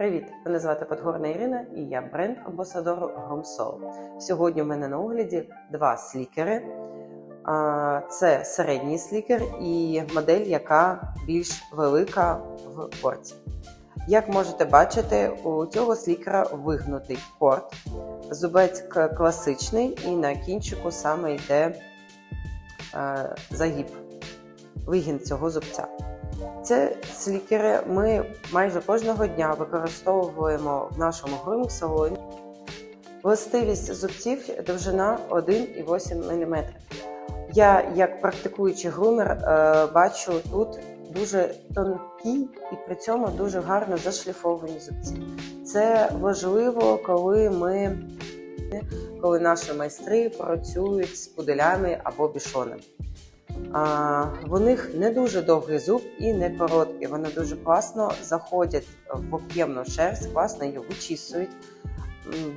Привіт! Мене звати Подгорна Ірина і я бренд амбасадор Groom Сьогодні у мене на огляді два слікери. Це середній слікер і модель, яка більш велика в корті. Як можете бачити, у цього слікера вигнутий корт. Зубець класичний, і на кінчику саме йде е, загиб, вигін цього зубця. Це слікери ми майже кожного дня використовуємо в нашому грумінг салоні. Властивість зубців довжина 1,8 мм. Я, як практикуючий грумер, е, бачу тут дуже тонкі і при цьому дуже гарно зашліфовані зубці. Це важливо, коли ми коли наші майстри працюють з пуделями або бішонами. А, в них не дуже довгий зуб і не короткий. Вони дуже класно заходять в об'ємну шерсть, класно її вичісують.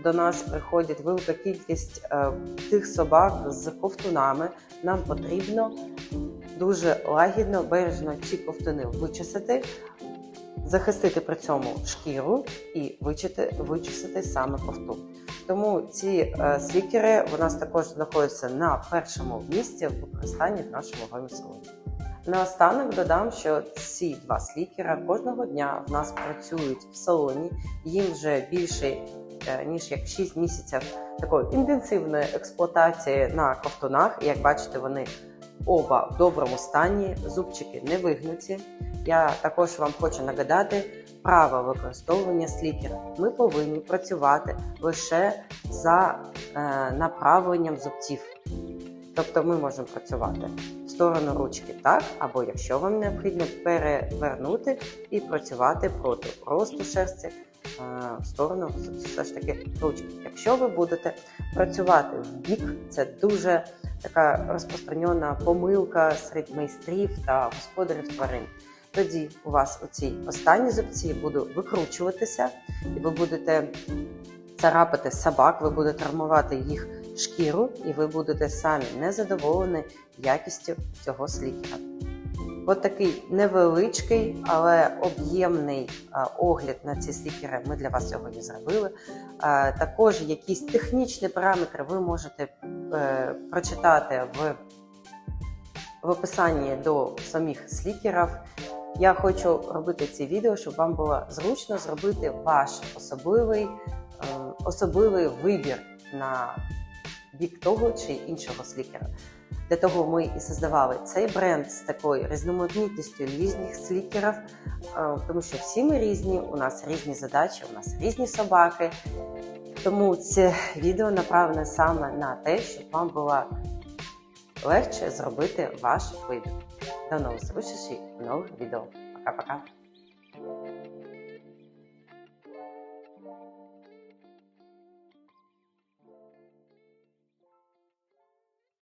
До нас приходить велика кількість е, тих собак з ковтунами. Нам потрібно дуже лагідно, бережно ці ковтуни вичисити, захистити при цьому шкіру і вичити, вичистити саме ковтун. Тому ці е, слікери у нас також знаходяться на першому місці в використанні в нашому гомі-салоні. Наостанок додам, що ці два слікера кожного дня в нас працюють в салоні. Їм вже більше е, ніж як 6 місяців такої інтенсивної експлуатації на ковтунах. Як бачите, вони оба в доброму стані, зубчики не вигнуті. Я також вам хочу нагадати право використовування слікера. Ми повинні працювати лише за е, направленням зубців. Тобто ми можемо працювати в сторону ручки так, або якщо вам необхідно перевернути і працювати проти росту шерсті е, в сторону все ж таки ручки. Якщо ви будете працювати в бік, це дуже така розпространена помилка серед майстрів та господарів тварин. Тоді у вас оці останні зубці будуть викручуватися, і ви будете царапати собак, ви будете травмувати їх шкіру, і ви будете самі незадоволені якістю цього слікера. От такий невеличкий, але об'ємний огляд на ці слікери ми для вас сьогодні зробили. Також якісь технічні параметри ви можете е, прочитати в, в описанні до самих слікерів. Я хочу робити ці відео, щоб вам було зручно зробити ваш особливий, е, особливий вибір на бік того чи іншого слікера. Для того ми і создавали цей бренд з такою різноманітністю різних слікерів, е, тому що всі ми різні, у нас різні задачі, у нас різні собаки. Тому це відео направлене саме на те, щоб вам було легше зробити ваш вибір. До нових зустрічей в нових відео. Пока-пока.